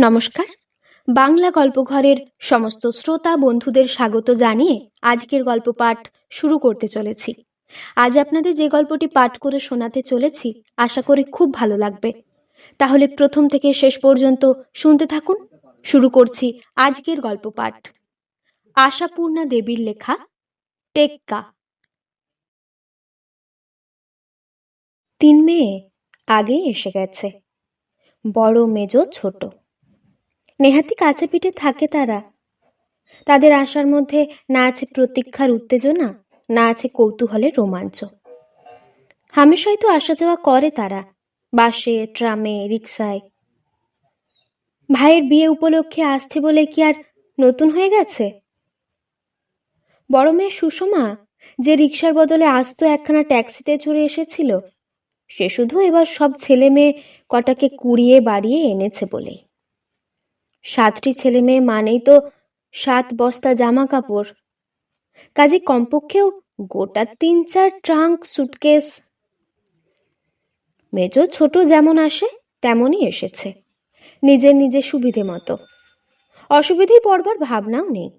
নমস্কার। বাংলা গল্পঘরের সমস্ত শ্রোতা বন্ধুদের স্বাগত জানিয়ে আজকের গল্প পাঠ শুরু করতে চলেছি। আজ আপনাদের যে গল্পটি পাঠ করে শোনাতে চলেছি, আশা করি খুব ভালো লাগবে। তাহলে প্রথম থেকে শেষ পর্যন্ত শুনতে থাকুন। শুরু করছি আজকের গল্প পাঠ। আশাপূর্ণা দেবীর লেখা, টেক্কা। তিন মেয়ে আগেই এসে গেছে। বড় মেজ ছোট। নেহাতি কাছে পিঠে থাকে তারা। তাদের আশার মধ্যে না আছে প্রতীক্ষার উত্তেজনা, না আছে কৌতূহলের রোমাঞ্চ। হামেশাই তো আসা যাওয়া করে তারা, বাসে, ট্রামে রিক্সায় ভাইয়ের বিয়ে উপলক্ষে আসছে বলে কি আর নতুন হয়ে গেছে? বড় মেয়ে সুষমা, যে রিক্সার বদলে আসতো একখানা ট্যাক্সিতে চড়ে এসেছিল, সে শুধু এবার সব ছেলে মেয়ে কটাকে কুড়িয়ে বাড়িয়ে এনেছে বলেই। সাতটি ছেলে মেয়ে মানেই তো সাত বস্তা জামা কাপড় কাজে কমপক্ষেও গোটা তিন চার ট্রাঙ্ক সুটকেস। মেজ ছোট যেমন আসে, তেমনই এসেছে, নিজের নিজের সুবিধে মতো। অসুবিধেই পড়বার ভাবনাও নেই।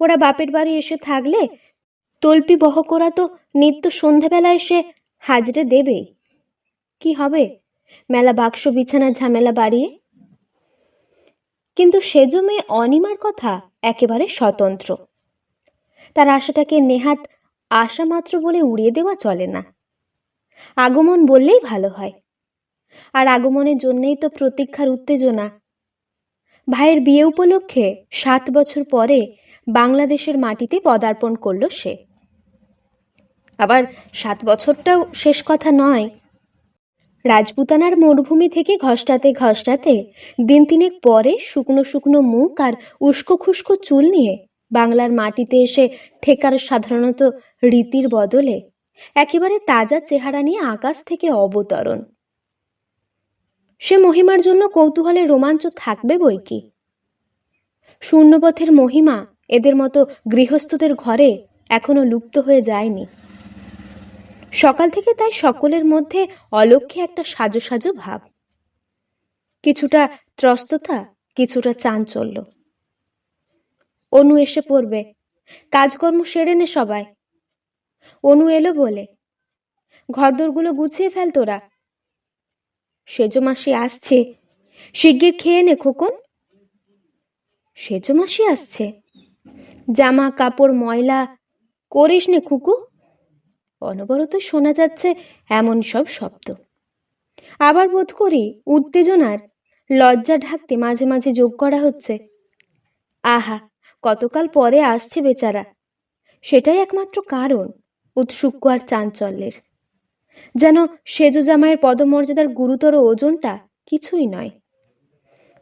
ওরা বাপের বাড়ি এসে থাকলে তল্পি বহকরা তো নিত্য সন্ধেবেলা এসে হাজরে দেবেই। কি হবে? মেলা বাক্স বিছানা ঝামেলা বাড়িয়ে কিন্তু সেজ মেয়ে অনিমার কথা একেবারে স্বতন্ত্র। তার আশাটাকে নেহাত আশা মাত্র বলে উড়িয়ে দেওয়া চলে না। আগমন বললেই ভালো হয়। আর আগমনের জন্যেই তো প্রতীক্ষার উত্তেজনা। ভাইয়ের বিয়ে উপলক্ষে সাত বছর পরে বাংলাদেশের মাটিতে পদার্পণ করল সে। আবার সাত বছরটাও শেষ কথা নয় রাজপুতানার মরুভূমি থেকে ঘষ্টাতে ঘষ্টাতে, দিন তিনেক পরে শুকনো শুকনো মুখ আর উস্কো খুস্কো চুল নিয়ে বাংলার মাটিতে এসে ঠেকার সাধারণত রীতির বদলে একেবারে তাজা চেহারা নিয়ে আকাশ থেকে অবতরণ। সে মহিমার জন্য কৌতূহলে রোমাঞ্চ থাকবে বই কি? শূন্যপথের মহিমা এদের মতো গৃহস্থদের ঘরে এখনও লুপ্ত হয়ে যায়নি। সকাল থেকে তাই সকলের মধ্যে অলক্ষ্যে একটা সাজো সাজো ভাব। কিছুটা ত্রস্ততা, কিছুটা চাঞ্চল্য। অনু এসে পড়বে। কাজকর্ম সেরে নে সবাই। অনু এলো বলে, ঘরদোরগুলো গুছিয়ে ফেল তোরা। সেজ মাসি আসছে। শিগগির খেয়ে নে খোকন। সেজ মাসি আসছে। জামা কাপড় ময়লা, করিস নে খুকু। অনবরত শোনা যাচ্ছে এমন সব শব্দ। আবার বোধ করি উত্তেজনার লজ্জা ঢাকতে মাঝে মাঝে যোগ করা হচ্ছে। আহা, কতকাল পরে আসছে বেচারা। সেটাই একমাত্র কারণ উৎসুক্য আর চাঞ্চল্যের। যেন সেজ জামাইয়ের পদমর্যাদার গুরুতর ওজনটা কিছুই নয়।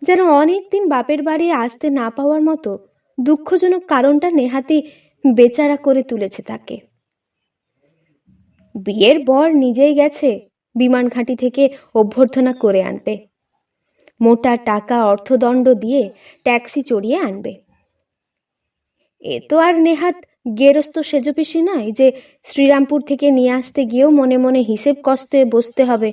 যেন অনেক দিন বাপের বাড়ি আসতে না পাওয়ার মতো দুঃখজনক কারণটা নেহাতি বেচারা করে তুলেছে তাকে। বিয়ের বর নিজেই গেছে বিমান ঘাঁটি থেকে অভ্যর্থনা করে আনতে। মোটা টাকা অর্থদণ্ড দিয়ে ট্যাক্সি চড়িয়ে আনবে। এ তো আর নেহাত গেরস্ত সেজপিসি নয় যে শ্রীরামপুর থেকে নিয়ে আসতে গিয়েও মনে মনে হিসেব কষতে বসতে হবে।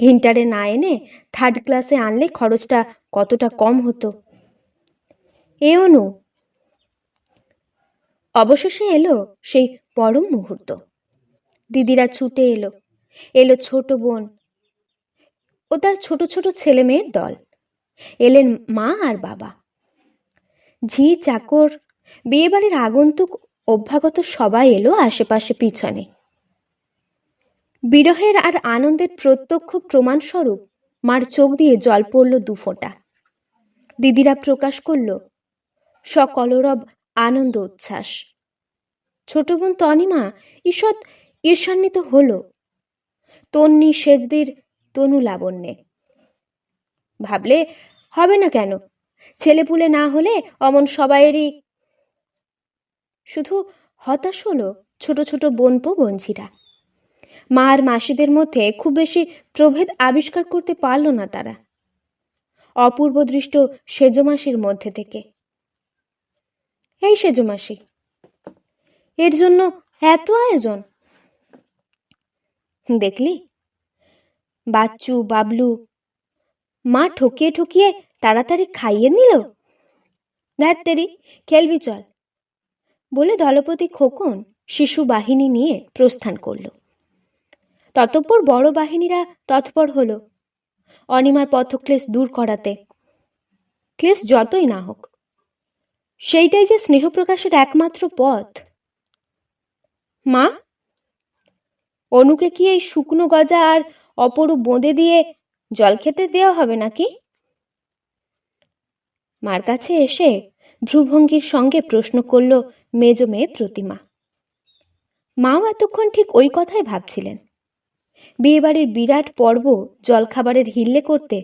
হিন্টারে না এনে থার্ড ক্লাসে আনলে খরচটা কতটা কম হতো। এ অনু, অবশেষে এলো সেই পরম মুহূর্ত। দিদিরা ছুটে এলো। এলো ছোট বোন। ও তার ছোট ছোট ছেলে মেয়ের দল। এলেন মা আর বাবা। ঝি, চাকর, বিয়েবাড়ির আগন্তুক অভ্যাগত সবাই এলো আশেপাশে পিছনে। বিরহের আর আনন্দের প্রত্যক্ষ প্রমাণস্বরূপ মার চোখ দিয়ে জল পড়ল দুফোঁটা দিদিরা প্রকাশ করল, সকলরব আনন্দ উচ্ছ্বাস। ছোট বোন তনিমা, ঈষৎ ঈর্ষান্বিত হল। তন্নি সেজদির তনু লাবণ্যে। ভাবলে হবে না কেন? ছেলেপুলে না হলে অমন সবাইয়েরই শুধু হতাশ হলো ছোট ছোট বোনপো বঞ্ঝিরা মা আর মাসিদের মধ্যে খুব বেশি প্রভেদ আবিষ্কার করতে পারল না তারা। অপূর্ব দৃষ্ট সেজমাসির মধ্যে থেকে। এই সেজমাসি। এর জন্য এত আয়োজন? দেখলি? বাচ্চু, বাবলু, মা ঠকিয়ে ঠকিয়ে তাড়াতাড়ি খাইয়ে নিল। ধ্যাত্তেরি খেলবি চল। বলে দলপতি খোকন শিশু বাহিনী নিয়ে প্রস্থান করল। ততঃপর বড় বাহিনীরা তৎপর হলো অনিমার পথক্লেশ দূর করাতে। ক্লেশ যতই না হোক। সেইটাই যে স্নেহ প্রকাশের একমাত্র পথ। মা? অনুকে কি এই শুকনো গজা আর অপরূপ বোঁদে দিয়ে জল খেতে দেওয়া হবে নাকি? মার কাছে এসে ভ্রুভঙ্গির সঙ্গে প্রশ্ন করল মেজ মেয়ে প্রতিমা। মাও এতক্ষণ ঠিক ওই কথাই ভাবছিলেন। বিয়েবাড়ির বিরাট পর্ব জলখাবারের হিল্লে করতে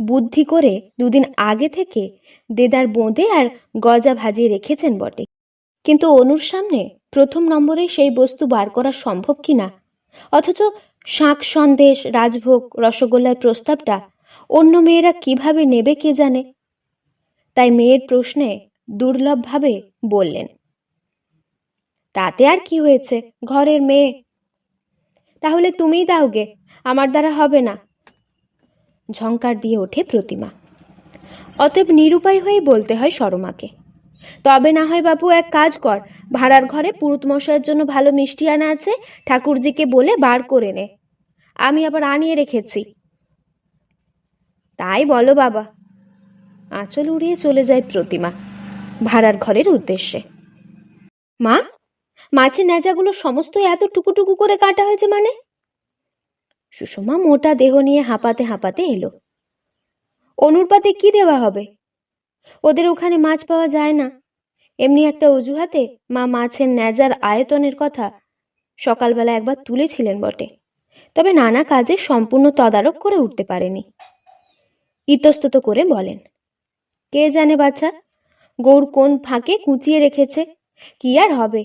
বুদ্ধি করে দুদিন আগে থেকে দেদার বোঁদে আর গজা ভাজিয়ে রেখেছেন বটে। কিন্তু অনুর সামনে প্রথম নম্বরে সেই বস্তু বার করা সম্ভব কিনা অথচ শাঁখ সন্দেশ রাজভোগ, রসগোল্লার প্রস্তাবটা অন্য মেয়েরা কীভাবে নেবে কে জানে? তাই মেয়ের প্রশ্নে দুর্লভভাবে বললেন, তাতে আর কি হয়েছে? ঘরের মেয়ে। তাহলে তুমিই দাওগে আমার দ্বারা হবে না। ঝঙ্কার দিয়ে ওঠে প্রতিমা। অতএব নিরুপায় হয়েই বলতে হয় সরমাকে তবে না হয় বাবু এক কাজ কর। ভাড়ার ঘরে পুরুত মশাইয়ের জন্য ভালো মিষ্টি আনা আছে, ঠাকুরজিকে বলে বার করে নে। আমি আবার আনিয়ে রেখেছি। তাই বলো বাবা। আঁচল উড়িয়ে চলে যায় প্রতিমা, ভাড়ার ঘরের উদ্দেশ্যে। মা, মাছের ন্যাজাগুলো সমস্তই এত টুকুটুকু করে কাটা হয়েছে মানে? সুষমা মোটা দেহ নিয়ে হাঁপাতে হাঁপাতে এলো। অনুরপাতে কি দেওয়া হবে? ওদের ওখানে মাছ পাওয়া যায় না। এমনি একটা অজুহাতে মা মাছের ন্যাজার আয়তনের কথা সকালবেলা একবার তুলেছিলেন বটে। তবে নানা কাজে সম্পূর্ণ তদারক করে উঠতে পারেনি। ইতস্তত করে বলেন, কে জানে বাচ্চা গৌর কোন ফাঁকে কুচিয়ে রেখেছে? কি আর হবে?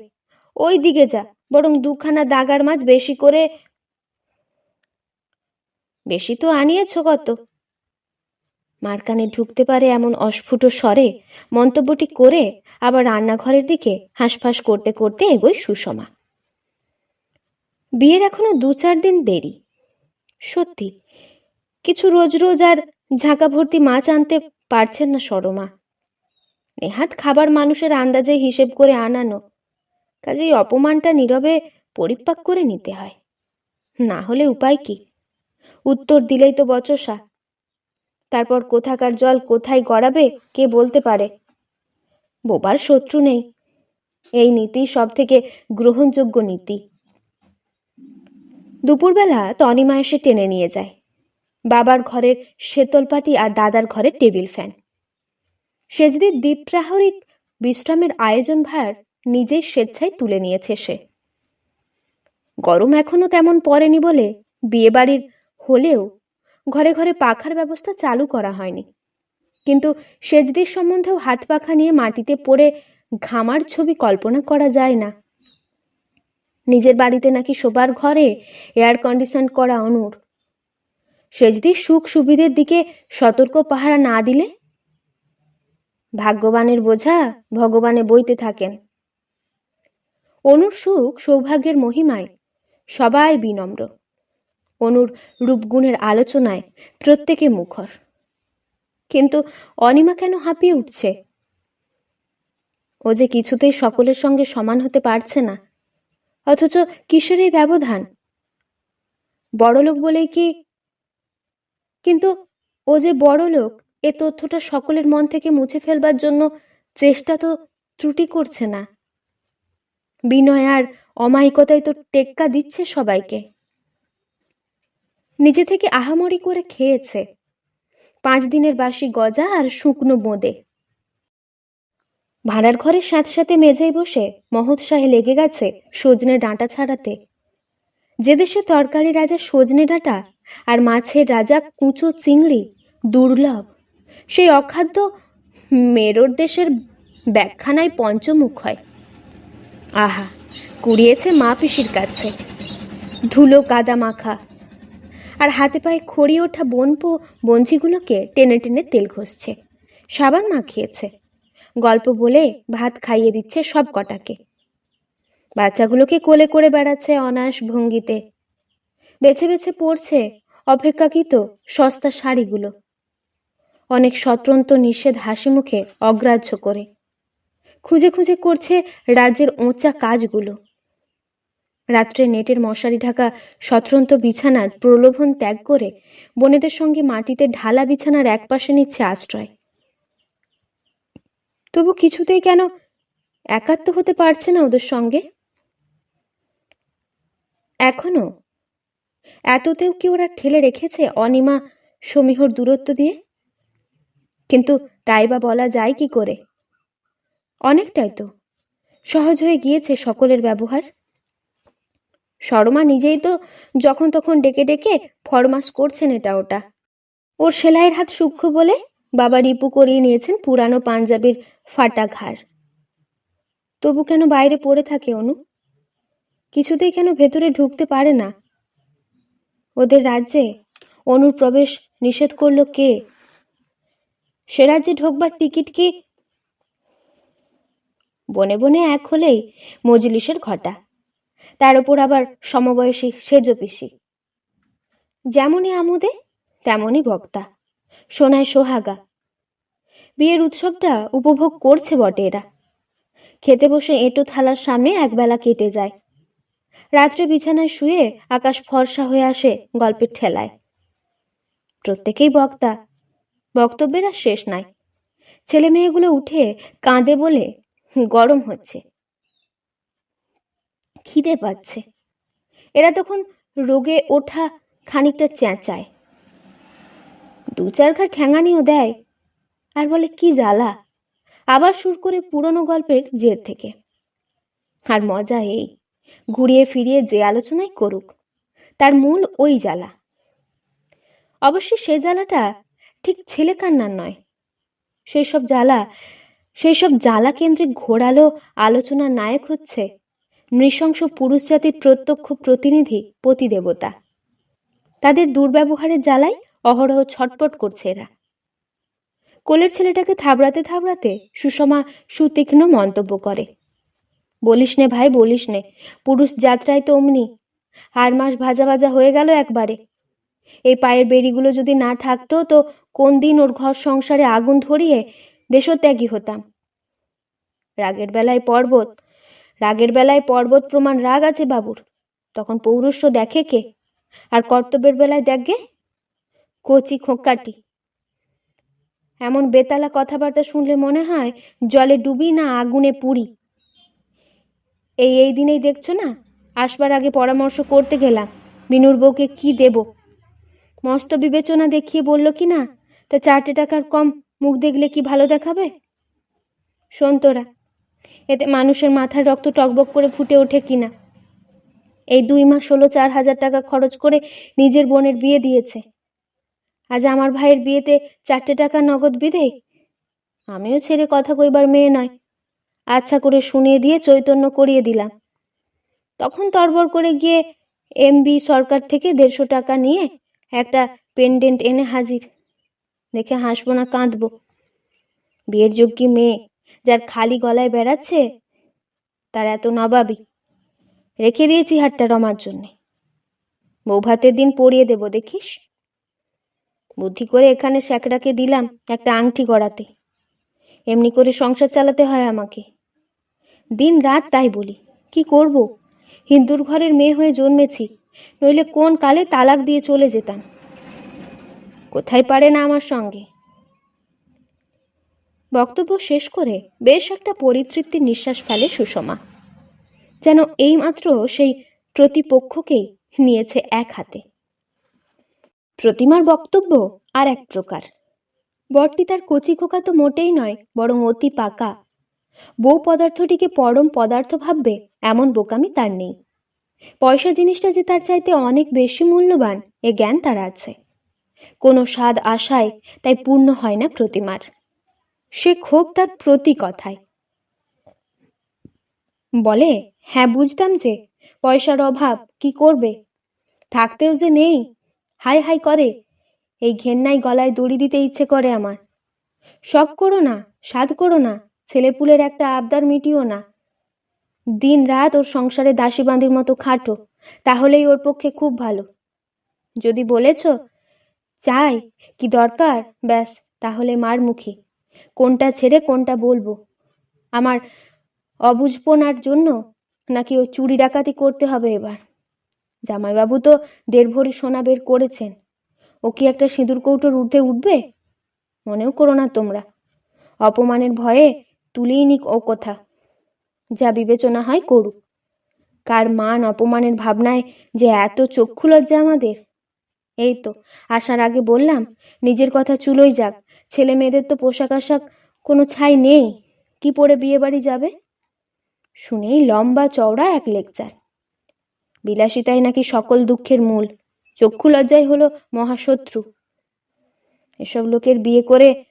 ওই দিকে যা, বরং দুখানা দাগার মাছ বেশি করে, বেশি তো আনিয়েছ কত? মার কানে ঢুকতে পারে এমন অস্ফুট স্বরে, মন্তব্যটি করে আবার রান্নাঘরের দিকে হাঁসফাঁস করতে করতে এগোয় সুষমা। বিয়ের এখনও দু চার দিন দেরি। সত্যি, কিছু রোজ রোজ আর ঝাঁকা ভর্তি মাছ আনতে পারছেন না সরমা। নেহাত খাবার মানুষের আন্দাজে হিসেব করে আনানো, কাজেই অপমানটা নীরবে পরিপাক করে নিতে হয়। না হলে উপায় কি? উত্তর দিলেই তো বচসা। তারপর কোথাকার জল কোথায় গড়াবে, কে বলতে পারে? বোবার শত্রু নেই। এই নীতি সব থেকে গ্রহণযোগ্য নীতি। দুপুরবেলা তনিমা এসে টেনে নিয়ে যায়। বাবার ঘরের শেতলপাটি আর দাদার ঘরের টেবিল ফ্যান। সেজদির দ্বীপ্রাহরিক বিশ্রামের আয়োজন ভার নিজেই স্বেচ্ছায় তুলে নিয়েছে সে। গরম এখনও তেমন পড়েনি বলে বিয়েবাড়ির হলেও ঘরে ঘরে পাখার ব্যবস্থা চালু করা হয়নি। কিন্তু সেজদির সম্বন্ধেও হাত পাখা নিয়ে মাটিতে পড়ে ঘামার ছবি কল্পনা করা যায় না। নিজের বাড়িতে নাকি শোবার ঘরে এয়ার কন্ডিশন করা অনুর। সেজদির সুখ সুবিধের দিকে সতর্ক পাহারা না দিলে? ভাগ্যবানের বোঝা ভগবানে বইতে থাকেন। অনুর সুখ সৌভাগ্যের মহিমায় সবাই বিনম্র। অনুর রূপগুণের আলোচনায় প্রত্যেকে মুখর। কিন্তু অনিমা কেন হাঁপিয়ে উঠছে? ও যে কিছুতেই সকলের সঙ্গে সমান হতে পারছে না, অথচ কিসের এই ব্যবধান? বড়লোক বলেই কি? কিন্তু ও যে বড়লোক, এ তথ্যটা সকলের মন থেকে মুছে ফেলবার জন্য চেষ্টা তো ত্রুটি করছে না। বিনয় আর অমায়িকতায় তো টেক্কা দিচ্ছে সবাইকে। নিজে থেকে আহামরি করে খেয়েছে। পাঁচ দিনের বাসি গজা আর শুকনো বোঁদে। ভাড়ার ঘরের সাথে সাথে মেঝেই বসে মহোৎসাহে লেগে গেছে সজনে ডাঁটা ছাড়াতে। যে দেশে তরকারি রাজা সজনে ডাঁটা আর মাছের রাজা কুঁচো চিংড়ি দুর্লভ, সেই অখাদ্য মেরোর দেশের ব্যাখ্যানায় পঞ্চমুখ হয়। আহা, কুড়িয়েছে মা পিসির কাছে। ধুলো কাদা মাখা আর হাতে পায়ে খড়ি ওঠা বনপো বঞ্চিগুলোকে টেনে টেনে তেল ঘষছে। সাবান মাখিয়েছে। গল্প বলে ভাত খাইয়ে দিচ্ছে সব কটাকে। বাচ্চাগুলোকে কোলে করে বেড়াচ্ছে অনায়াস ভঙ্গিতে। বেছে বেছে পড়ছে অপেক্ষাকৃত সস্তা শাড়িগুলো। অনেক স্বতন্ত্র নিষেধ হাসি মুখে অগ্রাহ্য করে। খুঁজে খুঁজে করছে রাজ্যের ওঁচা কাজগুলো। রাত্রে নেটের মশারি ঢাকা স্বতন্ত্র বিছানার প্রলোভন ত্যাগ করে বনেদের সঙ্গে মাটিতে ঢালা বিছানার এক পাশে নিচ্ছে আশ্রয়। তবু কিছুতেই কেন একাত্ম হতে পারছে না ওদের সঙ্গে? এখনও? এততেও কি ওরা ঠেলে রেখেছে অনিমা সমীহর দূরত্ব দিয়ে? কিন্তু তাই বা বলা যায় কি করে? অনেকটাই তো। সহজ হয়ে গিয়েছে সকলের ব্যবহার। শর্মা নিজেই তো যখন তখন ডেকে ডেকে ফরমাস করছেন এটা ওটা। ওর সেলাইয়ের হাত সূক্ষ্ম বলে বাবা রিপু করিয়ে নিয়েছেন পুরানো পাঞ্জাবির ফাটা ঘাড় তবু কেন বাইরে পড়ে থাকে অনু? কিছুতেই কেন ভেতরে ঢুকতে পারে না? ওদের রাজ্যে অনুর প্রবেশ নিষেধ করল কে? সে রাজ্যে ঢোকবার টিকিট কি বনে বনে এক হলেই মজলিসের ঘটা। তার উপর আবার সমবয়সী সেজ পিসি যেমনই আমোদে, তেমনই বক্তা সোনায় সোহাগা। বিয়ের উৎসবটা উপভোগ করছে বটে এরা। খেতে বসে এঁটো থালার সামনে একবেলা কেটে যায়। রাত্রে বিছানায় শুয়ে আকাশ ফর্সা হয়ে আসে গল্পের ঠেলায়। প্রত্যেকেই বক্তা, বক্তব্যের আর শেষ নাই। ছেলে মেয়েগুলো উঠে কাঁদে বলে, গরম হচ্ছে। খিদে পাচ্ছে। এরা তখন রোগে ওঠা খানিকটা চেঁচায়। দু চার ঘা ঠ্যাঙানিও দেয়, আর বলে, কি জ্বালা? আবার সুর করে পুরনো গল্পের জের থেকে। আর মজা এই, ঘুরিয়ে ফিরিয়ে যে আলোচনাই করুক, তার মূল ওই জ্বালা। অবশ্য সে জ্বালাটা ঠিক ছেলে কান্নার নয়। সেই সব জ্বালা সেই সব জ্বালা কেন্দ্রিক ঘোরালো আলোচনার নায়ক হচ্ছে নৃশংস পুরুষ জাতির প্রত্যক্ষ প্রতিনিধি পতিদেবতা। তাদের দুর্ব্যবহারের জ্বালায় অহরহ ছটপট করছে এরা। কোলের ছেলেটাকে থাবড়াতে থাবড়াতে সুষমা সুতীক্ষ্ণ মন্তব্য করে। বলিস নে ভাই, বলিস নে, পুরুষ যাত্রায় তো অমনি। আর মাস ভাজা ভাজা হয়ে গেল একবারে। এই পায়ের বেড়িগুলো যদি না থাকতো তো কোন দিন ওর ঘর সংসারে আগুন ধরিয়ে দেশত্যাগী হতাম। রাগের বেলায় পর্বত রাগের বেলায় পর্বত প্রমাণ রাগ আছে বাবুর। তখন পৌরুষ দেখে কে? আর কর্তব্যের বেলায় দেখগে কচি খোঁকাটি। এমন বেতালা কথাবার্তা শুনলে মনে হয় জলে ডুবি না আগুনে পুড়ি। এই এই দিনেই দেখছ না? আসবার আগে পরামর্শ করতে গেলাম। বিনুর বউকে কি দেব? মস্ত বিবেচনা দেখিয়ে বলল কি না? তা চারটে টাকার কম মুখ দেখলে কি ভালো দেখাবে? শোন তোরা এতে মানুষের মাথার রক্ত টকবক করে ফুটে ওঠে কিনা? এই দুই মাস ষোলো চার হাজার টাকা খরচ করে নিজের বোনের বিয়ে দিয়েছে। আজ আমার ভাইয়ের বিয়েতে চারটে টাকা নগদ বিদেই আমিও ছেড়ে কথা কইবার মেয়ে নয়। আচ্ছা করে শুনিয়ে দিয়ে চৈতন্য করিয়ে দিলাম। তখন তরবর করে গিয়ে এমবি সরকার থেকে দেড়শো টাকা নিয়ে একটা পেন্ডেন্ট এনে হাজির। দেখে হাসবো না কাঁদবো। বিয়ের যোগ্যী মেয়ে যার খালি গলায় বেড়াচ্ছে, তার এত নবাবি। রেখে দিয়েছি হাটটা রমার জন্যে। বৌভাতের দিন পরিয়ে দেব, দেখিস? বুদ্ধি করে এখানে স্যাকড়াকে দিলাম একটা আংটি গড়াতে। এমনি করে সংসার চালাতে হয় আমাকে। দিন রাত তাই বলি, কি করব? হিন্দুর ঘরের মেয়ে হয়ে জন্মেছি, নইলে কোন কালে তালাক দিয়ে চলে যেতাম? কোথায় পারে না আমার সঙ্গে? বক্তব্য শেষ করে বেশ একটা পরিতৃপ্তির নিঃশ্বাস ফেলে সুষমা। যেন এইমাত্র সেই প্রতিপক্ষকেই নিয়েছে এক হাতে। প্রতিমার বক্তব্য আর এক প্রকার। বরটি তার কচি খোকা তো মোটেই নয়, বরং অতি পাকা। বউ পদার্থটিকে পরম পদার্থ ভাববে এমন বোকামি তার নেই। পয়সা জিনিসটা যে তার চাইতে অনেক বেশি মূল্যবান, এ জ্ঞান তার আছে। কোনো স্বাদ আশায় তাই পূর্ণ হয় না প্রতিমার। সে ক্ষোভ তার প্রতি কথায়। বলে হ্যাঁ বুঝতাম যে, পয়সার অভাব, কি করবে? থাকতেও যে নেই, হাই হাই করে, এই ঘেন্নাই গলায় দড়ি দিতে ইচ্ছে করে আমার। শখ করো না সাধ করো না, ছেলেপুলের একটা আবদার মিটিও না। দিন রাত ওর সংসারে দাসী বাঁধির মতো খাটো, তাহলেই ওর পক্ষে খুব ভালো। যদি বলেছ, চাই, কি দরকার, ব্যাস, তাহলে মার মুখী। কোনটা ছেড়ে কোনটা বলব? আমার অবুঝপনার জন্য নাকি ও চুরি ডাকাতি করতে হবে এবার? জামাইবাবু তো দেড় ভরি সোনা বের করেছেন। ও কি একটা সিঁদুর কৌটোর উঠতে উঠবে? মনেও করো না তোমরা। অপমানের ভয়ে তুলেই নিক ও কথা। যা বিবেচনা হয় করুক। কার মান অপমানের ভাবনায় যে এত চক্ষু লজ্জা আমাদের? এই তো, আসার আগে বললাম, নিজের কথা চুলোই যাক। ছেলে মেয়েদের তো পোশাক আশাক কোনো ছাই নেই। কি পরে বিয়ে বাড়ি যাবে? শুনেই লম্বা চওড়া এক লেকচার। বিলাসিতাই নাকি সকল দুঃখের মূল। চক্ষু লজ্জাই হলো মহাশত্রু। এসব লোকের বিয়ে করে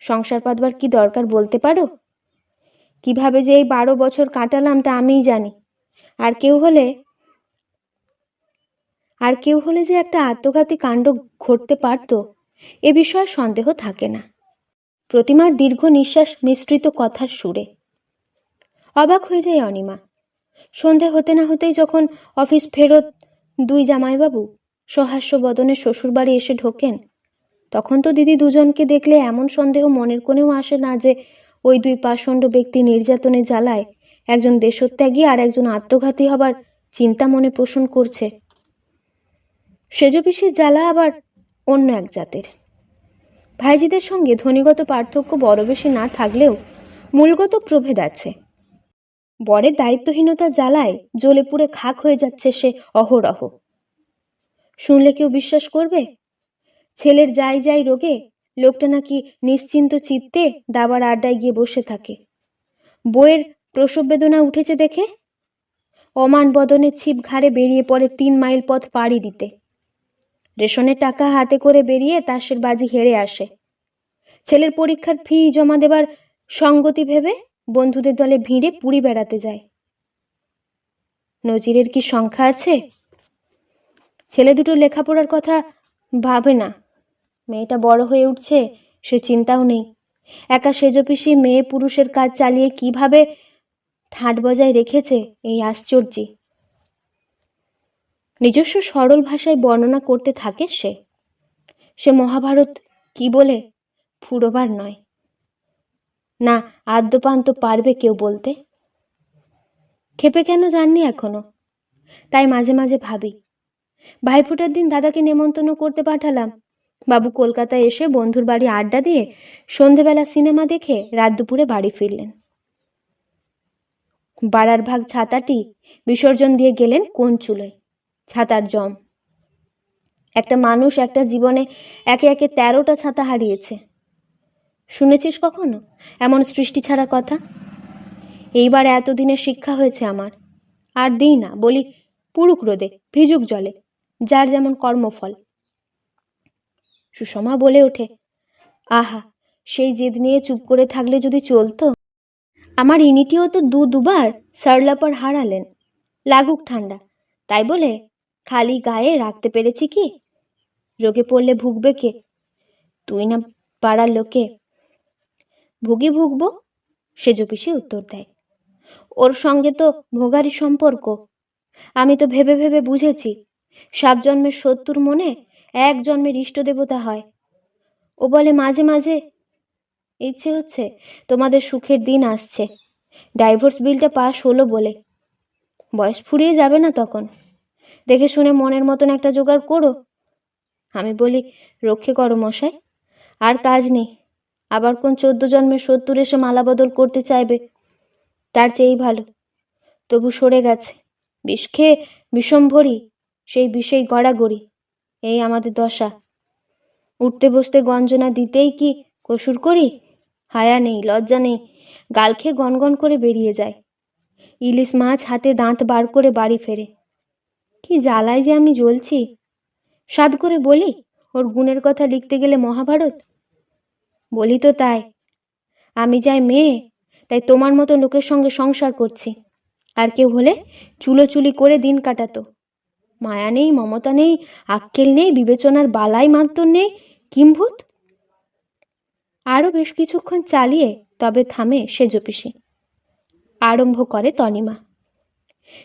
সংসার পাতবার কি দরকার বলতে পারো? কীভাবে যে এই বারো বছর কাটালাম তা আমিই জানি। আর কেউ হলে, আর কেউ হলে যে একটা আত্মঘাতী কাণ্ড ঘটতে পারত এ বিষয়ে সন্দেহ থাকে না। প্রতিমার দীর্ঘ নিঃশ্বাস মিশ্রিত কথার সুরে। অবাক হয়ে যায় অনিমা। সন্ধে হতে না হতেই যখন অফিস ফেরত দুই জামাইবাবু সহাস্য বদনে শ্বশুরবাড়ি এসে ঢোকেন, তখন তো দিদি দুজনকে দেখলে এমন সন্দেহ মনের কোণেও আসে না যে ওই দুই পাষণ্ড ব্যক্তি নির্যাতনে জ্বালায় একজন দেশত্যাগী আর একজন আত্মঘাতী হবার চিন্তা মনে পোষণ করছে। সেজপিসির জ্বালা আবার অন্য এক জাতের। ভাইজিদের সঙ্গে ধ্বনিগত পার্থক্য বড় বেশি না থাকলেও মূলগত প্রভেদ আছে। বরের দায়িত্বহীনতা জ্বালায় জ্বলে পুড়ে খাক হয়ে যাচ্ছে সে অহরহ। শুনলে কেউ বিশ্বাস করবে? ছেলের যাই যাই রোগে লোকটা নাকি নিশ্চিন্ত চিত্তে দাবার আড্ডায় গিয়ে বসে থাকে। বইয়ের প্রসব বেদনা উঠেছে দেখে? অমান বদনে ছিপ ঘাড়ে বেরিয়ে পড়ে তিন মাইল পথ পাড়ি দিতে। রেশনের টাকা হাতে করে বেরিয়ে তাসের বাজি হেরে আসে। ছেলের পরীক্ষার ফি জমা দেবার সঙ্গতি ভেবে বন্ধুদের দলে ভিড়ে পুরী বেড়াতে যায়। নজিরের কি সংখ্যা আছে? ছেলে দুটো লেখাপড়ার কথা ভাবে না। মেয়েটা বড় হয়ে উঠছে, সে চিন্তাও নেই। একা সেজপিসি মেয়ে পুরুষের কাজ চালিয়ে কীভাবে ঠাট বজায় রেখেছে এই আশ্চর্যি। নিজস্ব সরল ভাষায় বর্ণনা করতে থাকে সে। সে মহাভারত কি বলে? ফুরোবার নয়। না, আদ্যপান্ত পারবে কেউ বলতে। খেপে কেন জাননি এখনও? তাই মাঝে মাঝে ভাবি। ভাইফোঁটার দিন দাদাকে নেমন্তন্ন করতে পাঠালাম। বাবু কলকাতায় এসে বন্ধুর বাড়ি আড্ডা দিয়ে সন্ধেবেলা সিনেমা দেখে রাত দুপুরে বাড়ি ফিরলেন। বাড়ার ভাগ ছাতাটি বিসর্জন দিয়ে গেলেন কোন চুলোয়। ছাতার জম। একটা মানুষ একটা জীবনে একে একে তেরোটা ছাতা হারিয়েছে। শুনেছিস কখনো? এমন সৃষ্টি ছাড়া কথা? এইবার এতদিনের শিক্ষা হয়েছে আমার। আর দিই না, বলি পুরুক রোদে, ভিজুক জলে, যার যেমন কর্মফল। সুষমা বলে ওঠে, আহা, সেই জেদ নিয়ে চুপ করে থাকলে যদি চলতো? আমার ইনিটিও তো দু দুবার সারলাপার হারালেন, লাগুক ঠান্ডা, তাই বলে খালি গায়ে রাখতে পেরেছি কি? রোগে পড়লে ভুগবে কে? তুই না পাড়ার লোকে। ভুগি ভুগব? ভুগবো সেজপিসি উত্তর দেয়। ওর সঙ্গে তো ভোগারি সম্পর্ক। আমি তো ভেবে ভেবে বুঝেছি, সাত জন্মের শত্রুর মনে এক জন্মের ইষ্ট দেবতা হয়। ও বলে, মাঝে মাঝে ইচ্ছে হচ্ছে তোমাদের সুখের দিন আসছে। ডাইভোর্স বিলটা পাশ হলো বলে। বয়স ফুরিয়ে যাবে না তখন। দেখে শুনে মনের মতন একটা জোগাড় করো। আমি বলি, রক্ষে করো মশাই। আর কাজ নেই। আবার কোন চোদ্দ জন্মের সত্তর এসে মালা বদল করতে চাইবে? তার চেয়েই ভালো। তবু সরে গেছে। বিষ খেয়ে বিষম ভরি, সেই বিষেই গড়াগড়ি এই আমাদের দশা। উঠতে বসতে গঞ্জনা দিতেই কি কসুর করি? হায়া নেই, লজ্জা নেই। গাল খেয়ে গনগন করে বেরিয়ে যায়। ইলিশ মাছ হাতে দাঁত বার করে বাড়ি ফেরে। কি জ্বালায় যে আমি জ্বলছি? সাদ করে বলি, ওর গুণের কথা লিখতে গেলে মহাভারত? বলি তো তাই। আমি যাই মেয়ে, তাই তোমার মতো লোকের সঙ্গে সংসার করছি। আর কেউ হলে চুলোচুলি করে দিন কাটাতো। মায়া নেই, মমতা নেই, আক্কেল নেই, বিবেচনার বালাই মাত্র নেই কিম্ভূত আরও বেশ কিছুক্ষণ চালিয়ে তবে থামে সেজপিসি। আরম্ভ করে তনিমা।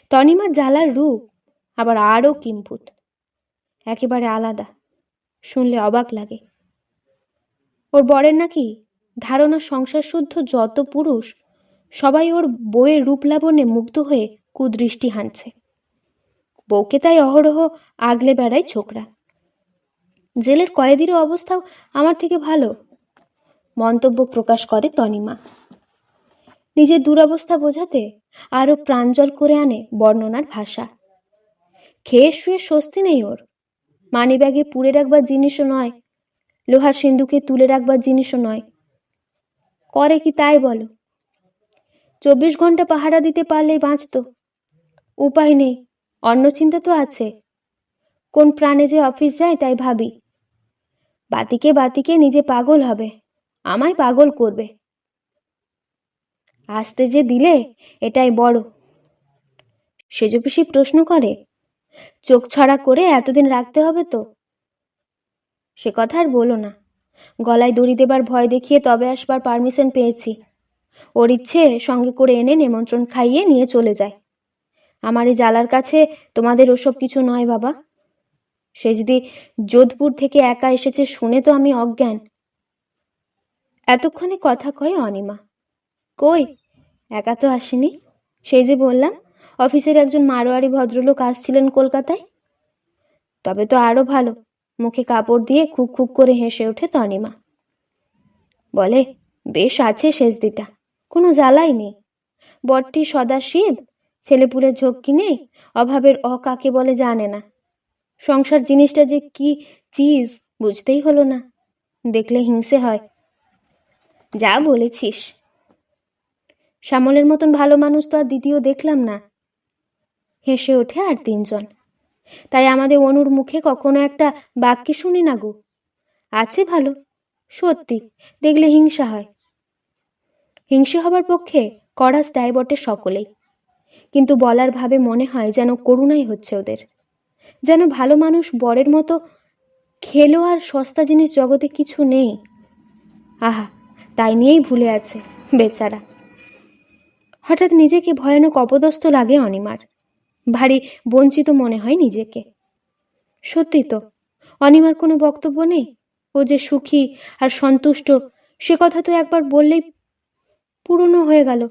তনিমা জ্বালার রূপ আবার আরও কিম্ভূত। একেবারে আলাদা। শুনলে অবাক লাগে। ওর বরের নাকি ধারণা সংসার শুদ্ধ যত পুরুষ, সবাই ওর বইয়ের রূপলাবণ্যে মুগ্ধ হয়ে কুদৃষ্টি হানছে। বউকে তাই অহরহ আগলে বেড়ায় ছোকরা। জেলের কয়েদিরও অবস্থাও আমার থেকে ভালো, মন্তব্য প্রকাশ করে তনিমা। নিজের দুরবস্থা বোঝাতে আরও প্রাঞ্জল করে আনে বর্ণনার ভাষা। খেয়ে শুয়ে স্বস্তি নেই ওর। মানিব্যাগে পুড়ে রাখবার জিনিসও নয়, লোহার সিন্ধুকে তুলে রাখবার জিনিসও নয়। করে কি তাই বলো? চব্বিশ ঘণ্টা পাহারা দিতে পারলেই বাঁচত। উপায় নেই, অন্য চিন্তা তো আছে। কোন প্রাণে যে অফিস যায় তাই ভাবি। বাতিকে বাতিকে নিজে পাগল হবে, আমায় পাগল করবে। আসতে যে দিলে, এটাই বড়। সেজপিসি প্রশ্ন করে চোখ ছড়া করে এতদিন রাখতে হবে তো? সে কথা আর বলো না। গলায় দড়ি দেবার ভয় দেখিয়ে তবে আসবার পারমিশন পেয়েছি। ওর ইচ্ছে সঙ্গে করে এনে নিমন্ত্রণ খাইয়ে নিয়ে চলে যায়। আমার এই জ্বালার কাছে তোমাদের ওসব কিছু নয় বাবা। সে যদি যোধপুর থেকে একা এসেছে শুনে তো আমি অজ্ঞান। এতক্ষণে কথা কয় অনিমা। কই? একা তো আসেনি। সেই যে বললাম অফিসের একজন মারোয়ারি ভদ্রলোক আসছিলেন কলকাতায়। তবে তো আরও ভালো, মুখে কাপড় দিয়ে খুক খুক করে হেসে ওঠে তনিমা। বলে, বেশ আছে শেষ দিটা কোনো জ্বালাই নেই। বরটি সদাশিব ছেলেপুলের ঝক্কি নেই, অভাবের অ কাকে বলে জানে না। সংসার জিনিসটা যে কি চিজ বুঝতেই হলো না, দেখলে হিংসে হয়। যা বলেছিস। শ্যামলের মতন ভালো মানুষ তো আর দ্বিতীয় দেখলাম না। হেসে ওঠে আর তিনজন। তাই আমাদের অনুর মুখে কখনো একটা বাক্য শুনি না গো। আছে ভালো, সত্যি, দেখলে হিংসা হয়। হিংসে হবার পক্ষে করাস দেয় বটে সকলেই। কিন্তু বলার ভাবে মনে হয় যেন করুণাই হচ্ছে ওদের। যেন ভালো মানুষ বরের মতো খেলো আর সস্তা জিনিস জগতে কিছু নেই। আহা, তাই নিয়েই ভুলে আছে বেচারা। হঠাৎ নিজেকে ভয়ানক অপদস্থ লাগে অনিমার। ভারী বঞ্চিত মনে হয় নিজেকে। সত্যি তো, অনিমার কোনো বক্তব্য নেই? ও যে সুখী আর সন্তুষ্ট, সে কথা তো একবার বললেই পুরনো হয়ে গেল।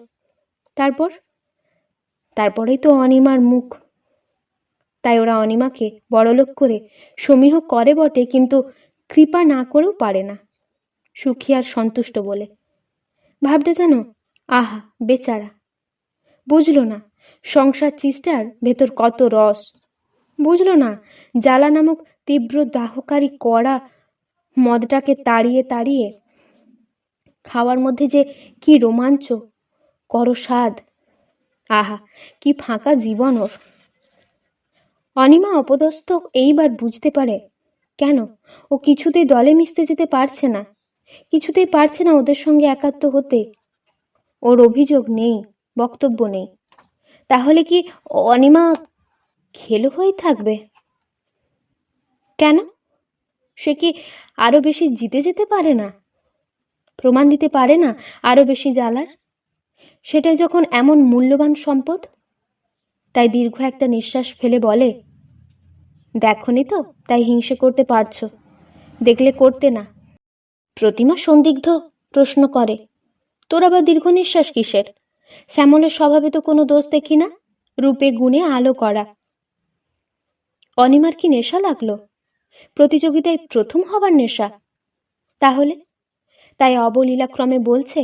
তারপর? তারপরেই তো অনিমার মুখ। তাই ওরা অনিমাকে বড়লোক করে সমীহ করে বটে, কিন্তু কৃপা না করেও পারে না। সুখী আর সন্তুষ্ট বলে। ভাবতে জানো, আহা, বেচারা। বুঝলো না সংসার চিস্টার ভেতর কত রস। বুঝলো না, জ্বালা নামক তীব্র দাহকারী কড়া মদটাকে তাড়িয়ে তাড়িয়ে খাওয়ার মধ্যে যে কি রোমাঞ্চ, কর স্বাদ। আহা, কি ফাঁকা জীবন ওর। অনিমা অপদস্থ এইবার বুঝতে পারে, কেন? ও কিছুতেই দলে মিশতে যেতে পারছে না। কিছুতেই পারছে না ওদের সঙ্গে একাত্ম হতে। ওর অভিযোগ নেই, বক্তব্য নেই। তাহলে কি অনিমা খেলো হয়ে থাকবে? কেন? সে কি আরও বেশি জিতে যেতে পারে না? প্রমাণ দিতে পারে না আরও বেশি জ্বালার? সেটাই যখন এমন মূল্যবান সম্পদ? তাই দীর্ঘ একটা নিঃশ্বাস ফেলে বলে, দেখনি তো, তাই হিংসে করতে পারছ। দেখলে করতে না। প্রতিমা সন্দিগ্ধ প্রশ্ন করে, তোর আবার দীর্ঘ নিঃশ্বাস কিসের? শ্যামলের স্বভাবে তো কোনো দোষ দেখি না। রূপে গুণে আলো করা। অনিমার কি নেশা লাগল? প্রতিযোগিতায় প্রথম হবার নেশা। তাহলে? তাই অবলীলাক্রমে বলছে,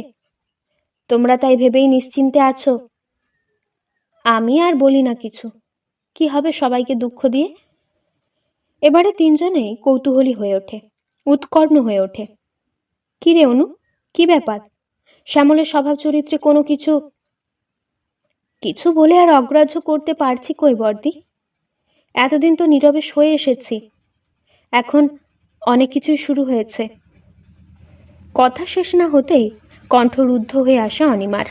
তোমরা তাই ভেবেই নিশ্চিন্তে আছো। আমি আর বলি না কিছু। কি হবে সবাইকে দুঃখ দিয়ে? এবারে তিনজনেই কৌতূহলী হয়ে ওঠে, উৎকর্ণ হয়ে ওঠে। কি রে অনু? কি ব্যাপার? শ্যামলের স্বভাব চরিত্রে কোনো কিছু কিছু বলে আর অগ্রাহ্য করতে পারছি কই, বর্দি? এতদিন তো নীরবে সয়ে এসেছি। এখন অনেক কিছুই শুরু হয়েছে। কথা শেষ না হতেই কণ্ঠ রুদ্ধ হয়ে আসে অনিমার।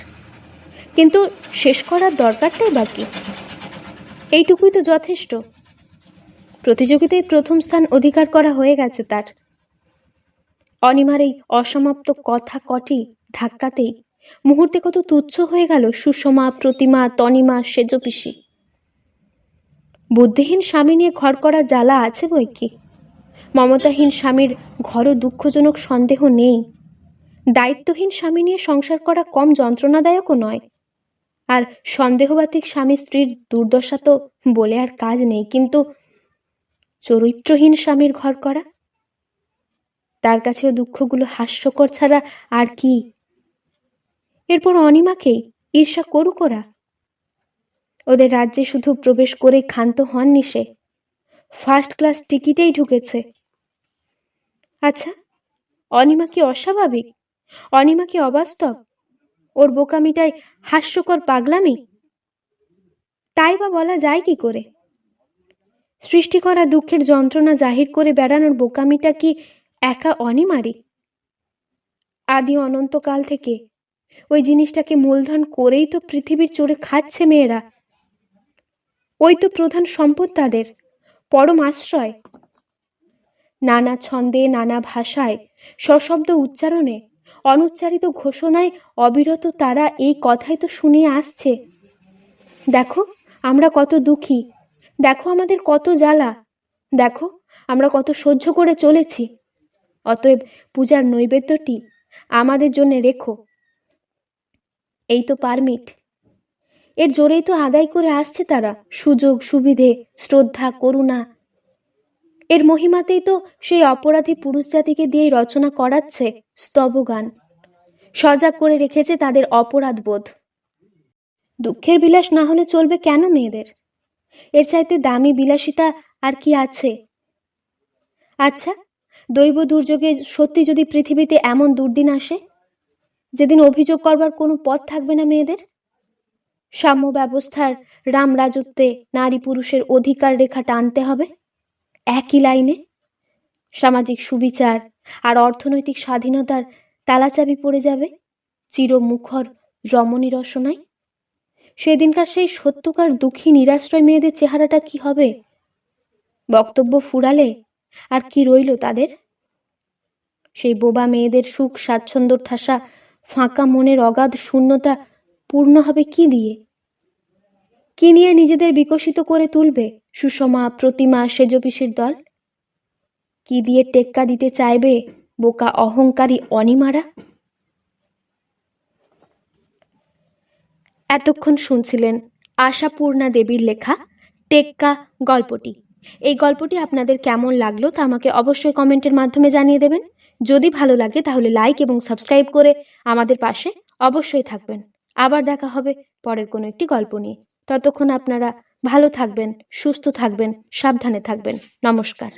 কিন্তু শেষ করার দরকারটাই বাকি এইটুকুই তো যথেষ্ট। প্রতিযোগিতায় প্রথম স্থান অধিকার করা হয়ে গেছে তার। অনিমার এই অসমাপ্ত কথা কটি ধাক্কাতেই মুহূর্তে কত তুচ্ছ হয়ে গেল সুষমা, প্রতিমা, তনিমা সেজপিসি বুদ্ধিহীন স্বামী নিয়ে ঘর করা জ্বালা আছে বই কি? মমতাহীন স্বামীর ঘরও দুঃখজনক সন্দেহ নেই। দায়িত্বহীন স্বামী নিয়ে সংসার করা কম যন্ত্রণাদায়কও নয়। আর সন্দেহবাতিক স্বামী স্ত্রীর দুর্দশা তো বলে আর কাজ নেই, কিন্তু চরিত্রহীন স্বামীর ঘর করা? তার কাছেও দুঃখগুলো হাস্যকর ছাড়া আর কি এরপর অনিমাকেই ঈর্ষা করুক ওরা ওদের রাজ্যে শুধু প্রবেশ করে ক্ষান্ত হননি সে। ফার্স্ট ক্লাস টিকিটেই ঢুকেছে। আচ্ছা অনিমা কি অস্বাভাবিক? অনিমা কি অবাস্তব? ওর বোকামিটাই হাস্যকর পাগলামি? তাই বা বলা যায় কি করে? সৃষ্টি করা দুঃখের যন্ত্রণা জাহির করে বেড়ানোর বোকামিটা কি একা অনিমারি আদি অনন্তকাল থেকে ওই জিনিসটাকে মূলধন করেই তো পৃথিবীর চড়ে খাচ্ছে মেয়েরা। ওই তো প্রধান সম্পদ তাদের, পরম আশ্রয়। নানা ছন্দে, নানা ভাষায়, সশব্দ উচ্চারণে, অনুচ্চারিত ঘোষণায় অবিরত তারা এই কথাই তো শুনিয়ে আসছে। দেখো, আমরা কত দুঃখী। দেখো আমাদের কত জ্বালা। দেখো, আমরা কত সহ্য করে চলেছি। অতএব পূজার নৈবেদ্যটি আমাদের জন্য রেখো। এই তো পারমিট। এর জোরেই তো আদায় করে আসছে তারা। সুযোগ, সুবিধে, শ্রদ্ধা, করুণা। এর মহিমাতেই তো সেই অপরাধী পুরুষ জাতিকে দিয়েই রচনা করাচ্ছে স্তবগান। সজাগ করে রেখেছে তাদের অপরাধ বোধ দুঃখের বিলাস না হলে চলবে কেন মেয়েদের? এর চাইতে দামি বিলাসিতা আর কি আছে? আচ্ছা দৈব দুর্যোগে সত্যি যদি পৃথিবীতে এমন দুর্দিন আসে? যেদিন অভিযোগ করবার কোনো পথ থাকবে না মেয়েদের? সাম্য ব্যবস্থার রাম রাজত্বে নারী পুরুষের অধিকার রেখা টানতে হবে? একই লাইনে? সামাজিক সুবিচার আর অর্থনৈতিক স্বাধীনতার তালাচাবি পড়ে যাবে চিরমুখর রমণী রসনায়? সেদিনকার সেই সত্যকার দুঃখী নিরাশ্রয় মেয়েদের চেহারাটা কি হবে? বক্তব্য ফুরালে আর কি রইল তাদের? সেই বোবা মেয়েদের সুখ স্বাচ্ছন্দ্য ঠাসা ফাঁকা মনের অগাধ শূন্যতা পূর্ণ হবে কি দিয়ে? কি নিয়ে নিজেদের বিকশিত করে তুলবে সুষমা, প্রতিমা সেজপিসের দল? কি দিয়ে টেক্কা দিতে চাইবে বোকা, অহংকারী অনিমারা? এতক্ষণ শুনছিলেন আশাপূর্ণা দেবীর লেখা টেক্কা গল্পটি। এই গল্পটি আপনাদের কেমন লাগল তা আমাকে অবশ্যই কমেন্টের মাধ্যমে জানিয়ে দেবেন। যদি ভালো লাগে তাহলে লাইক এবং সাবস্ক্রাইব করে আমাদের পাশে অবশ্যই থাকবেন। আবার দেখা হবে পরের কোনো একটি গল্প নিয়ে। ততক্ষণ আপনারা ভালো থাকবেন, সুস্থ থাকবেন, সাবধানে থাকবেন। নমস্কার।